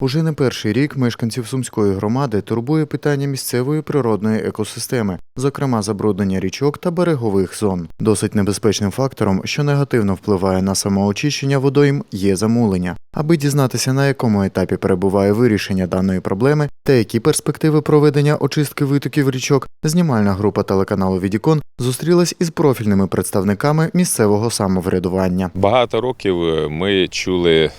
Уже не перший рік мешканців Сумської громади турбує питання місцевої природної екосистеми, зокрема забруднення річок та берегових зон. Досить небезпечним фактором, що негативно впливає на самоочищення водойм, є замулення. Аби дізнатися, на якому етапі перебуває вирішення даної проблеми та які перспективи проведення очистки витоків річок, знімальна група телеканалу Відікон зустрілась із профільними представниками місцевого самоврядування. Багато років е, ми чули,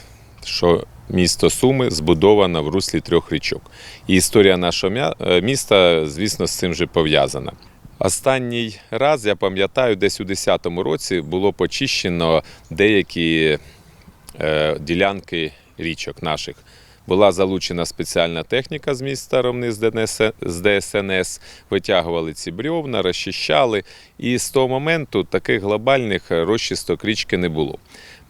що місто Суми збудовано в руслі трьох річок. І історія нашого е, міста, звісно, з цим же пов'язана. Останній раз, я пам'ятаю, десь у 2010 році було почищено деякі е, ділянки річок наших. Була залучена спеціальна техніка з міста Ромни з з ДСНС, витягували ці брьовна, розчищали. І з того моменту таких глобальних розчисток річки не було.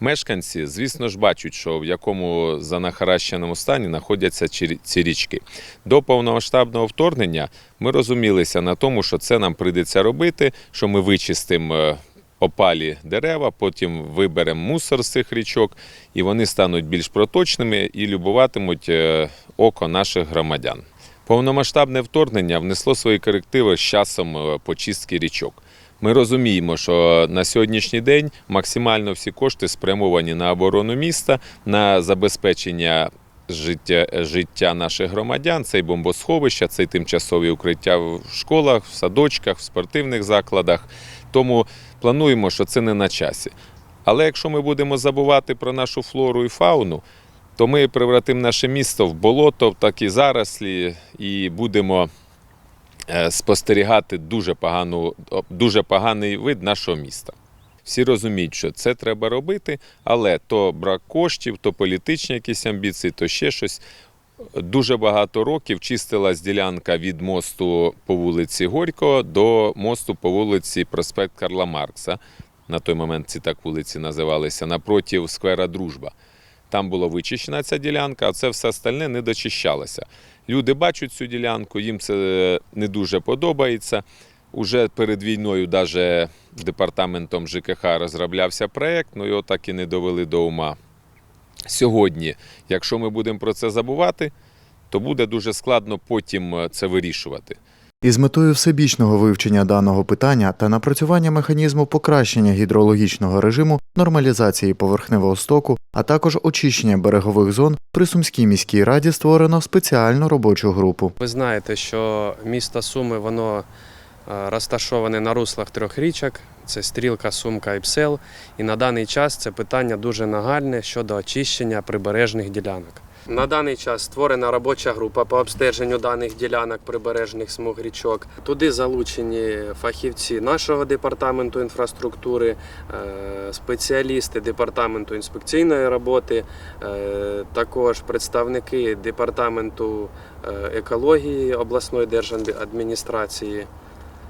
Мешканці, звісно ж, бачать, що в якому занахаращеному стані знаходяться ці- річки. До повномасштабного вторгнення ми розумілися на тому, що це нам прийдеться робити, що ми вичистимо е, опалі дерева, потім виберемо мусор з цих річок, і вони стануть більш проточними і любуватимуть е, око наших громадян. Повномасштабне вторгнення внесло свої корективи з часом е, почистки річок. Ми розуміємо, що на сьогоднішній день максимально всі кошти спрямовані на оборону міста, на забезпечення життя, життя наших громадян, це й бомбосховища, це й тимчасові укриття в школах, в садочках, в спортивних закладах. Тому плануємо, що це не на часі. Але якщо ми будемо забувати про нашу флору і фауну, то ми превратимо наше місто в болото, в такі зарослі, і будемо спостерігати дуже, погану, дуже поганий вид нашого міста. Всі розуміють, що це треба робити, але то брак коштів, то політичні якісь амбіції, то ще щось. Дуже багато років чистилась ділянка від мосту по вулиці Горького до мосту по вулиці Проспект Карла Маркса. На той момент ці так вулиці називалися, напротив сквера Дружба. Там була вичищена ця ділянка, а це все остальне не дочищалося. Люди бачать цю ділянку, їм це не дуже подобається. Уже перед війною даже департаментом ЖКХ розроблявся проєкт, але його так і не довели до ума. Сьогодні, якщо ми будемо про це забувати, то буде дуже складно потім е, це вирішувати. Із метою всебічного вивчення даного питання та напрацювання механізму покращення гідрологічного режиму, нормалізації поверхневого стоку, а також очищення берегових зон при Сумській міській раді створено спеціальну робочу групу. Ви знаєте, що місто Суми воно е, розташоване на руслах трьох річок: це Стрілка, Сумка і Псел. І на даний час це питання дуже нагальне щодо очищення прибережних ділянок. На даний час створена робоча група по обстеженню даних ділянок прибережних смуг річок. Туди залучені фахівці нашого департаменту інфраструктури, е, спеціалісти департаменту інспекційної роботи, е, також представники департаменту е, екології обласної держадміністрації.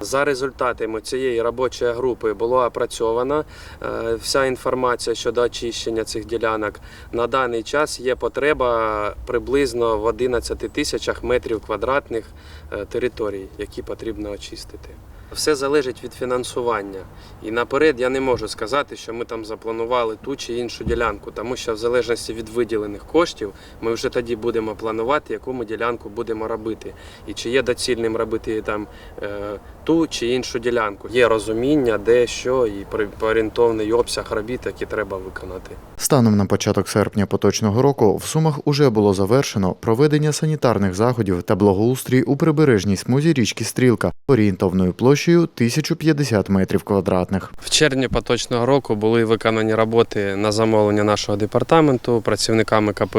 За результатами цієї робочої групи було опрацьована е, вся інформація щодо очищення цих ділянок. На даний час є потреба приблизно в 11 тисячах метрів квадратних е, територій, які потрібно очистити. Все залежить від фінансування. І наперед я не можу сказати, що ми там запланували ту чи іншу ділянку, тому що в залежності від виділених коштів ми вже тоді будемо планувати, яку ми ділянку будемо робити. І чи є доцільним робити там е, ту чи іншу ділянку. Є розуміння, де що і орієнтовний обсяг робіт, які треба виконати. Станом на початок серпня поточного року в Сумах уже було завершено проведення санітарних заходів та благоустрій у прибережній смузі річки Стрілка орієнтовною площею 1050 метрів квадратних. В червні поточного року були виконані роботи на замовлення нашого департаменту працівниками КП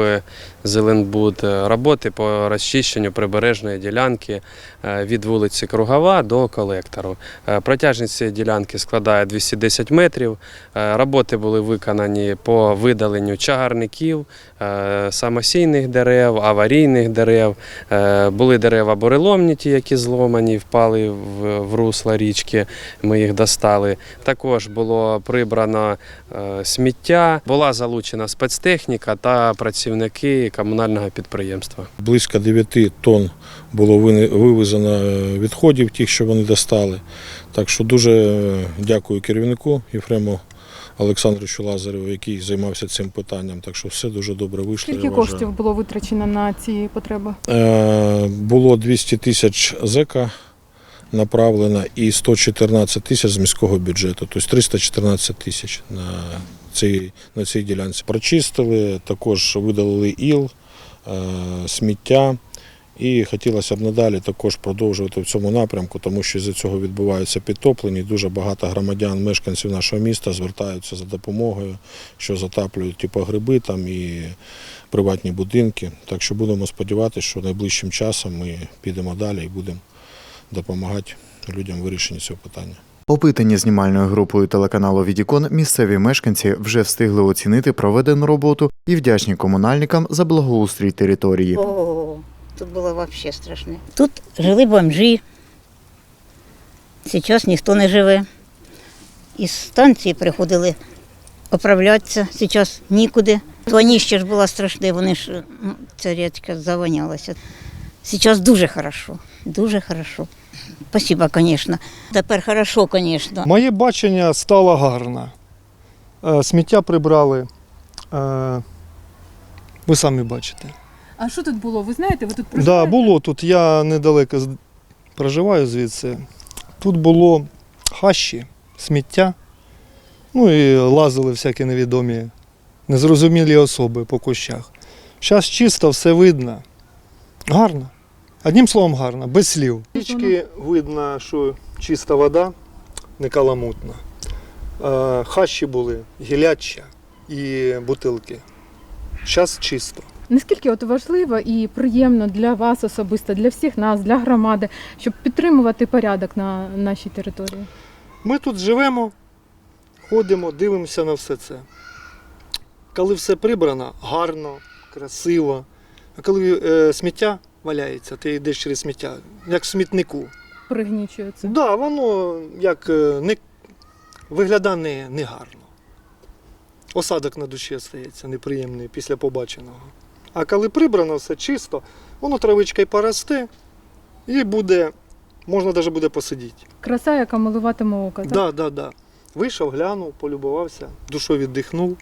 Зеленбуд. Роботи по розчищенню прибережної ділянки е, від вулиці Кругова до колектору. Е, Протяжність цієї ділянки складає 210 метрів. Е, Роботи були виконані по видаленню чагарників, е, самосійних дерев, аварійних дерев. Були дерева буреломні, ті, які зломані, впали в, русло річки. Ми їх достали. Також було прибрано сміття, була залучена спецтехніка та працівники комунального підприємства. Близько 9 тонн було вивезено відходів, тих, що вони достали. Так що дуже е, дякую керівнику Єфрему Олександру Лазареву, який займався цим питанням. Так що все дуже добре вийшло. Скільки я вважаю. коштів було витрачено на ці потреби? Е, Було 200 тисяч зека направлено і 114 тисяч з міського бюджету, тобто 314 тисяч на цій, на цій ділянці. Прочистили, також видалили іл, е, сміття. І хотілося б надалі також продовжувати в цьому напрямку, тому що з цього відбуваються підтоплені. Дуже багато громадян, мешканців нашого міста звертаються за допомогою, що затаплюють типу гриби там і приватні будинки. Так що будемо сподіватися, що найближчим часом ми підемо далі і будемо допомагати людям в вирішенні цього питання. Опитані знімальною групою телеканалу Відікон місцеві мешканці вже встигли оцінити проведену роботу і вдячні комунальникам за благоустрій території. Тут було вообще страшно. Тут жили бомжі. Зараз ніхто не живе. Із станції приходили оправлятися, зараз нікуди. Воніще ж було страшне, вони ж, ну, ця річка завонялася. Зараз дуже хорошо, дуже хорошо. Спасибо, звісно. Тепер хорошо, звісно. Моє бачення стало гарне. Е, Сміття прибрали. е, Ви самі бачите. А що тут було? Ви знаєте, ви тут Так, да, було тут. Я недалеко проживаю звідси. Тут було хащі, сміття. Ну і лазили всякі невідомі, незрозумілі особи по кущах. Зараз чисто, все видно. Гарно. Одним словом, гарно, без слів. Річки видно, що чиста вода, не каламутна. Хащі були, гіляча і бутилки. Зараз чисто. Наскільки от важливо і приємно для вас особисто, для всіх нас, для громади, щоб підтримувати порядок на нашій території? Ми тут живемо, ходимо, дивимося на все це. Коли все прибрано, гарно, красиво. А коли е, сміття валяється, ти йдеш через сміття, як в смітнику. Пригнічується. Так, да, воно як е, не, виглядає не, не гарно. Осадок на душі стається неприємний після побаченого. А коли прибрано все чисто, воно травичка й поросте, і буде, можна навіть буде посидіти. Краса, яка милуватиме око. Так? Да, да, да. Вийшов, глянув, полюбувався, душою віддихнув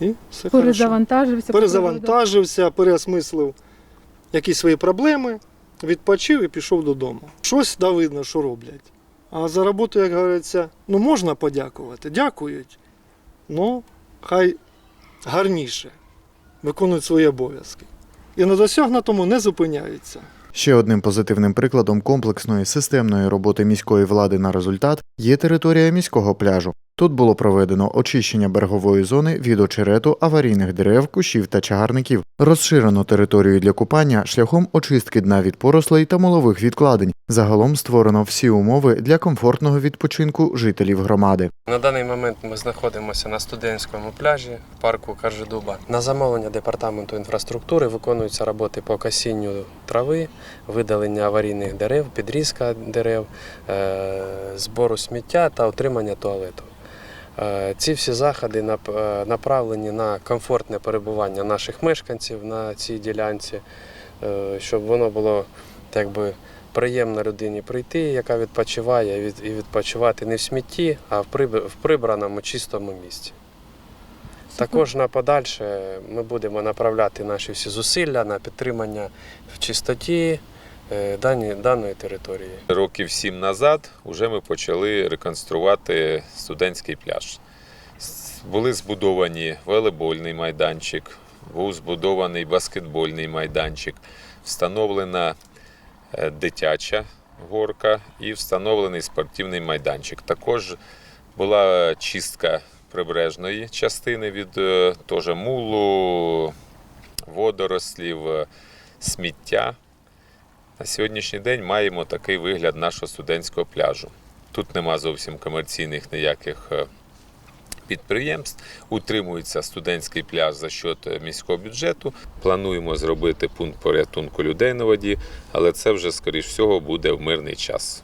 і все. Перезавантажився. Перезавантажився, переосмислив якісь свої проблеми, відпочив і пішов додому. Щось да видно, що роблять. А за роботу, як говориться, ну можна подякувати, дякують. Ну, хай гарніше виконують свої обов'язки. І на досягнутому не зупиняються. Ще одним позитивним прикладом комплексної системної роботи міської влади на результат є територія міського пляжу. Тут було проведено очищення берегової зони від очерету, аварійних дерев, кущів та чагарників, розширено територію для купання шляхом очистки дна від порослей та молових відкладень. Загалом створено всі умови для комфортного відпочинку жителів громади. На даний момент ми знаходимося на студентському пляжі парку Каржидуба. На замовлення департаменту інфраструктури виконуються роботи по касінню трави, видалення аварійних дерев, підрізка дерев, е, збору сміття та отримання туалету. Е, Ці всі заходи е, направлені на комфортне перебування наших мешканців на цій ділянці, е, щоб воно було так би, приємно людині прийти, яка відпочиває, і відпочивати не в смітті, а в прибраному чистому місці. Також на подальше ми будемо направляти наші всі зусилля на підтримання в чистоті дані- даної території. Років сім назад вже ми почали реконструвати студентський пляж. Були збудовані волейбольний майданчик, був збудований баскетбольний майданчик, встановлена е, дитяча горка і встановлений спортивний майданчик. Також була чистка прибережної частини від е, теж мулу, водорослів, е, сміття. На сьогоднішній день маємо такий вигляд нашого студентського пляжу. Тут нема зовсім комерційних ніяких е, підприємств. Утримується студентський пляж за счет е, міського бюджету. Плануємо зробити пункт порятунку людей на воді, але це вже, скоріш всього, буде в мирний час.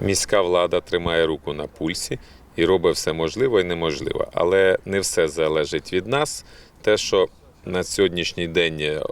Міська влада тримає руку на пульсі і робить все можливе і неможливе. Але не все залежить від нас. Те, що на сьогоднішній день е,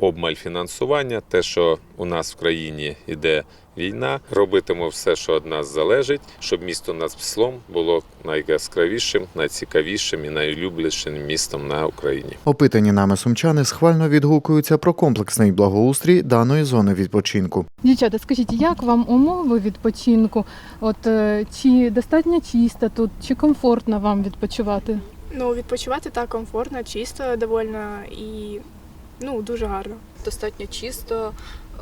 обмаль фінансування, те, що у нас в країні йде війна, робитимо все, що від нас залежить, щоб місто над Пслом було найяскравішим, найцікавішим і найулюбленішим містом на Україні. Опитані нами сумчани схвально відгукуються про комплексний благоустрій даної зони відпочинку. Дівчата, скажіть, як вам умови відпочинку? От е, чи достатньо чисто тут, чи комфортно вам відпочивати? Ну, відпочивати так комфортно, чисто довольно і ну, дуже гарно. достатньо чисто,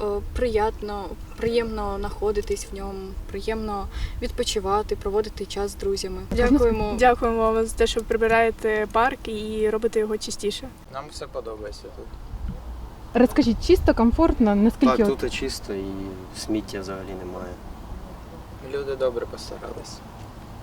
е, приємно, приємно знаходитись в ньому, приємно відпочивати, проводити час з друзями. Дякуємо. Дякуємо вам за те, що прибираєте парк і робите його чистіше. Нам все подобається тут. Розкажіть, чисто, комфортно, наскільки Так, от- тут і чисто і сміття взагалі немає. Люди добре постарались.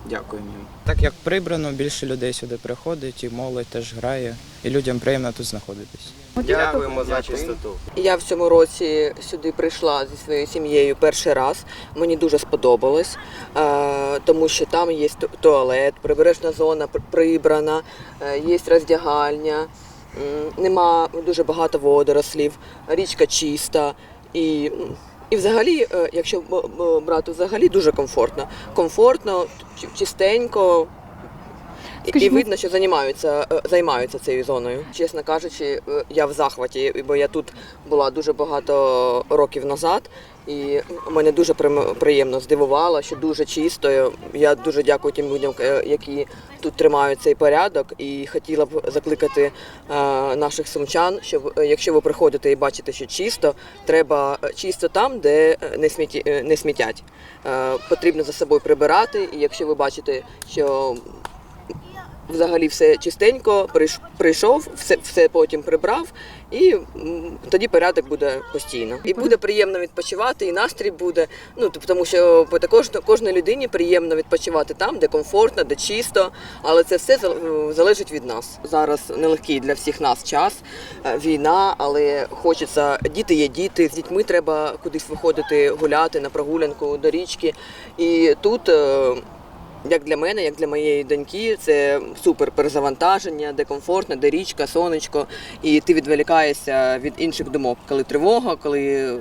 Дякуємо їм. Так як прибрано, більше людей сюди приходить, і молодь теж грає, і людям приємно тут знаходитись. Дякуємо за чистоту. Я в цьому році сюди прийшла зі своєю сім'єю перший раз. Мені дуже сподобалось, е, тому що там є туалет, прибережна зона прибрана, е, є роздягальня, нема дуже багато водорослів, річка чиста і. І взагалі, е, якщо брати взагалі дуже комфортно. Комфортно, чистенько. І- І видно, що займаються, е, займаються цією зоною. Чесно кажучи, е, я в захваті, бо я тут була дуже багато років назад, і мене дуже приємно здивувало, що дуже чисто. Я дуже дякую тим людям, е, які тут тримають цей порядок, і хотіла б закликати наших сумчан, щоб якщо ви приходите і бачите, що чисто, треба чисто там, де не сміті не смітять. Потрібно за собою прибирати, і якщо ви бачите, що взагалі все чистенько, прийш- прийшов, все, все потім прибрав, і тоді порядок буде постійно. І буде приємно відпочивати, і настрій буде. Ну тому що також кожній людині приємно відпочивати там, де комфортно, де чисто. Але це все залежить від нас. Зараз нелегкий для всіх нас час, е, війна, але хочеться діти є діти. З дітьми треба кудись виходити гуляти на прогулянку до річки. І тут. Як для мене, як для моєї доньки, це супер перезавантаження, де комфортно, де річка, сонечко, і ти відволікаєшся від інших думок, коли тривога, коли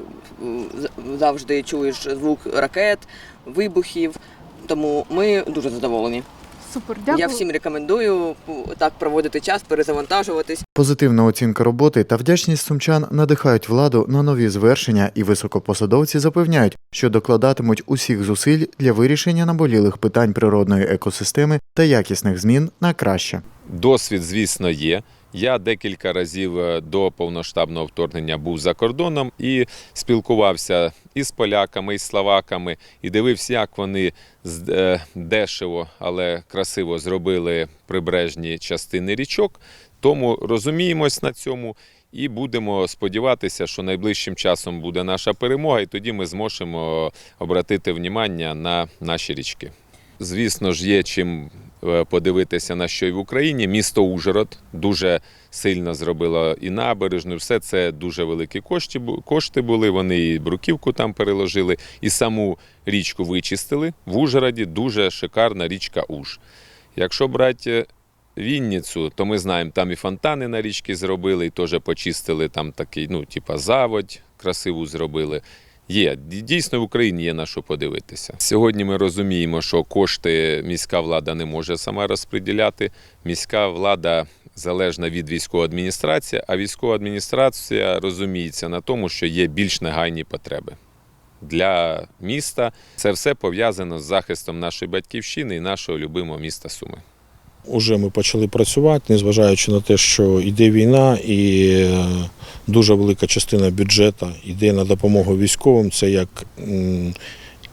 завжди чуєш звук ракет, вибухів. Тому ми дуже задоволені. Супер, дякую. Я всім рекомендую так проводити час, перезавантажуватись. Позитивна оцінка роботи та вдячність сумчан надихають владу на нові звершення, і високопосадовці запевняють, що докладатимуть усіх зусиль для вирішення наболілих питань природної екосистеми та якісних змін на краще. Досвід, звісно, є. Я декілька разів е, до повноштабного вторгнення був за кордоном і спілкувався і з поляками, і з словаками, і дивився, як вони е, дешево, але красиво зробили прибережні частини річок. Тому розуміємось на цьому і будемо сподіватися, що найближчим часом буде наша перемога, і тоді ми зможемо обратити внимання на наші річки. Звісно ж, є чим подивитися на що й в Україні. Місто Ужгород дуже сильно зробило і набережну. Все це дуже великі кошти, кошти були. Вони і бруківку там переложили, і саму річку вичистили. В Ужгороді дуже шикарна річка Уж. Якщо брати Вінницю, то ми знаємо, там і фонтани на річці зробили, і теж почистили там такий, ну, типа заводь красиву зробили. Є дійсно в Україні є на що подивитися. Сьогодні ми розуміємо, що кошти міська влада не може сама розподіляти. Міська влада залежна від військової адміністрації, а військова адміністрація розуміється на тому, що є більш негайні потреби. Для міста це все пов'язано з захистом нашої батьківщини і нашого любимого міста Суми. Уже ми почали працювати, незважаючи на те, що йде війна, і е, дуже велика частина бюджету йде на допомогу військовим. Це як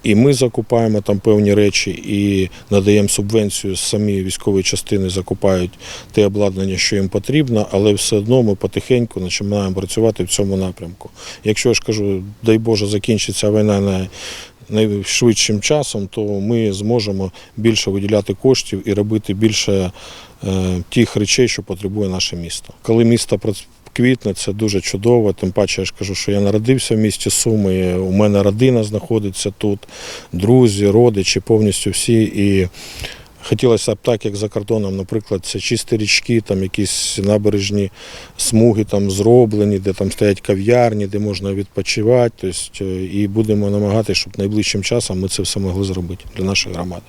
і ми закупаємо там певні речі, і надаємо субвенцію. Самі військові частини закупають те обладнання, що їм потрібно, але все одно ми потихеньку починаємо працювати в цьому напрямку. Якщо я ж кажу, дай Боже, закінчиться війна на найшвидшим часом, то ми зможемо більше виділяти коштів і робити більше е, тих речей, що потребує наше місто. Коли місто квітне, це дуже чудово. Тим паче, я ж кажу, що я народився в місті Суми. У мене родина знаходиться тут, друзі, родичі, повністю всі. І Хотілося б так, як за кордоном, наприклад, це чисті річки, там якісь набережні смуги там зроблені, де там стоять кав'ярні, де можна відпочивати. Тобто, е, і будемо намагатися, щоб найближчим часом ми це все могли зробити для нашої громади.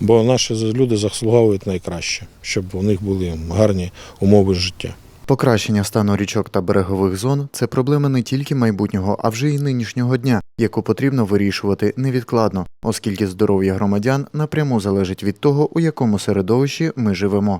Бо наші люди заслуговують найкраще, щоб у них були гарні умови життя. Покращення стану річок та берегових зон це проблема не тільки майбутнього, а вже й нинішнього дня, яку потрібно вирішувати невідкладно, оскільки здоров'я громадян напряму залежить від того, у якому середовищі ми живемо.